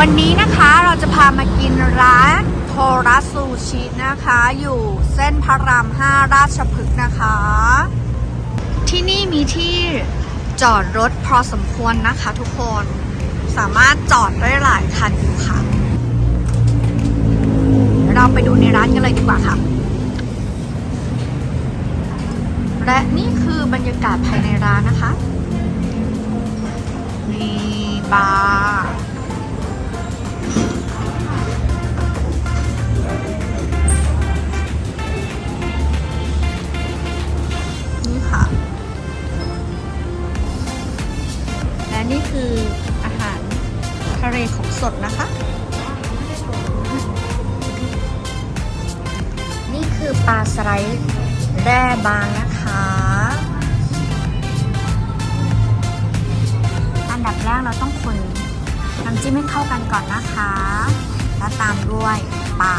วันนี้นะคะเราจะพามากินร้านโทรัสซูชินะคะ อยู่เส้นพระราม5ราชพฤกษ์นะคะ ที่นี่มีที่จอดรถพอสมควรนะคะทุกคนสามารถจอดได้หลายคันอยู่ค่ะ เราไปดูในร้านกันเลยดีกว่าค่ะ และนี่คือบรรยากาศภายในร้านนะคะมีบาร์ะเลของสดนะคะ นี่คือปลาสไลด์แร่บางนะคะ อันดับแรกเราต้องคนน้ำจิ้มให้เข้ากันก่อนนะคะ แล้วตามด้วยปลา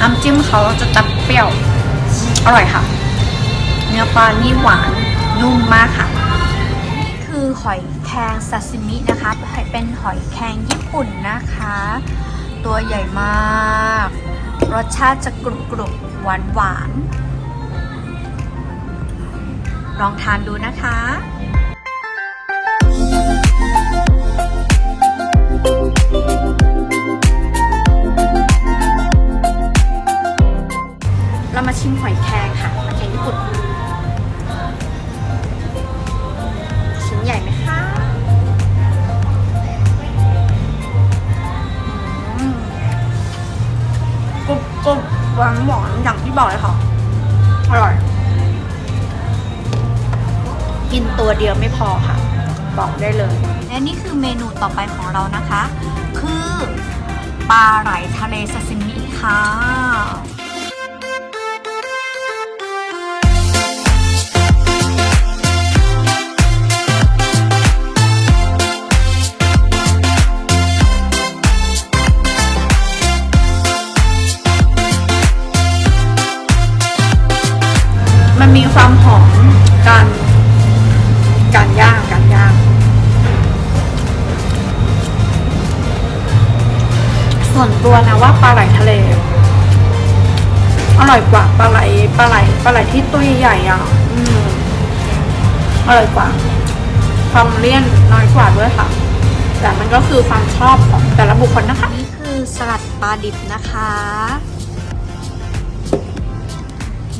น้ำจิ้มเขาจะตัดเปรี้ยว อร่อยค่ะ เนื้อปลานี่หวานนุ่มมากค่ะ นี่คือหอยแครงซาซิมินะคะ เป็นหอยแครงญี่ปุ่นนะคะ ตัวใหญ่มาก รสชาติจะกรุบกรุบหวานหวานๆลองทานดูนะคะ เรามาชิมหอยแครงค่ะหอยแครงญี่ปุ่นชิ้นใหญ่ไหมคะอืมกรุบกรุบหวานหวานอย่างที่บอกเลยค่ะ อร่อย กินตัวเดียวไม่พอค่ะ บอกได้เลย และนี่คือเมนูต่อไปของเรานะคะ คือปลาไหลทะเลซาซิมิค่ะ มีความหอมการการย่างการย่างส่วนตัวนะว่าปลาไหลทะเล อร่อยกว่าปลาไหลปลาไหลปลาไหลที่ตัวใหญ่ๆอะอืมอร่อยกว่าความเลี่ยนน้อยกว่าด้วยค่ะ แต่มันก็คือความชอบของแต่ละบุคคลนะคะ นี่คือสลัดปลาดิบนะคะ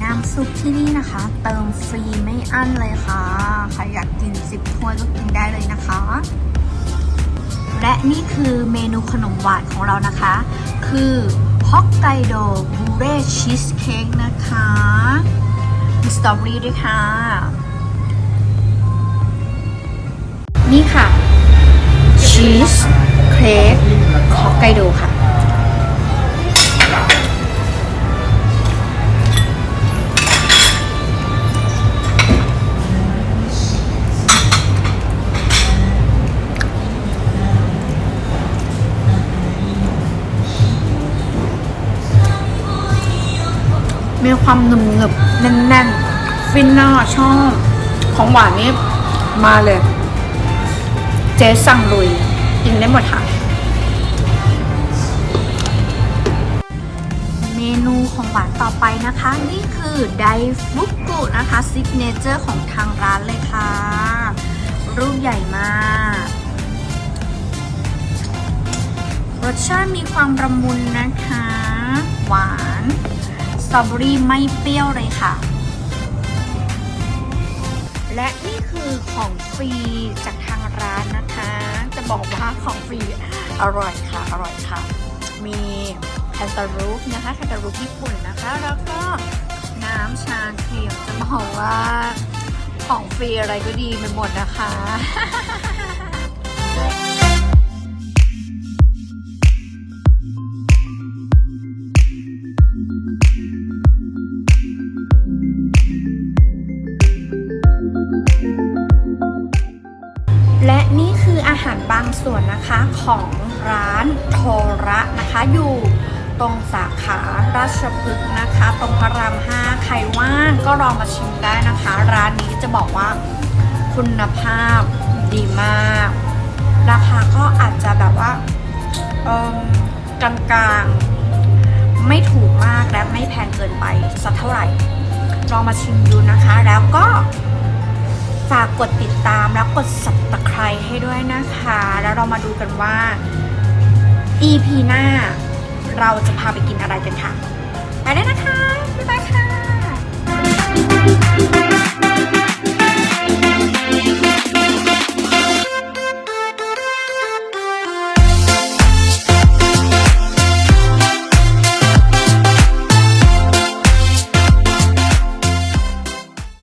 น้ำซุปที่นี่นะคะ เติมฟรีไม่อั้นเลยค่ะ ใครอยากกินสิบถ้วยก็กินได้เลยนะคะ และนี่คือเมนูขนมหวานของเรานะคะ คือฮอกไกโดบูเร่ชีสเค้กนะคะมีสตรอเบอรี่ด้วยค่ะ นี่ค่ะชีสเค้กฮอกไกโดค่ะ มีความหนึบหนึบๆแน่นๆ ฟินน่าชอบ ของหวานนี่มาเลย เจ๊สั่งลุยกินได้หมดค่ะ เมนูของหวานต่อไปนะคะ นี่คือไดฟุกุนะคะซิกเนเจอร์ของทางร้านเลยค่ะ รูปใหญ่มากรสชาติมีความระมุนนะคะ หวาน สตรอเบอรี่ไม่เปรี้ยวเลยค่ะ และนี่คือของฟรีจากทางร้านนะคะ จะบอกว่าของฟรีอร่อยค่ะ อร่อยค่ะ มีแคนตาลูปนะคะแคนตาลูปญี่ปุ่นนะคะ แล้วก็น้ำชาเขียวจะบอกว่าของฟรีอะไรก็ดีไปหมดนะคะ บางส่วนนะคะของร้านโทระนะคะอยู่ตรงสาขาราชพฤกษ์นะคะ ตรงพระรามห้าใครว่างก็ลองมาชิมได้นะคะ ร้านนี้จะบอกว่าคุณภาพดีมาก ราคาก็อาจจะแบบว่ากลางๆ ไม่ถูกมากและไม่แพงเกินไปสักเท่าไหร่ ลองมาชิมดูนะคะ แล้วก็ ฝากกดติดตามและกด subscribe ให้ด้วยนะคะ แล้วเรามาดูกันว่า EP หน้า เราจะพาไปกินอะไรกันค่ะ ไปแล้วนะคะ บ๊ายบายค่ะ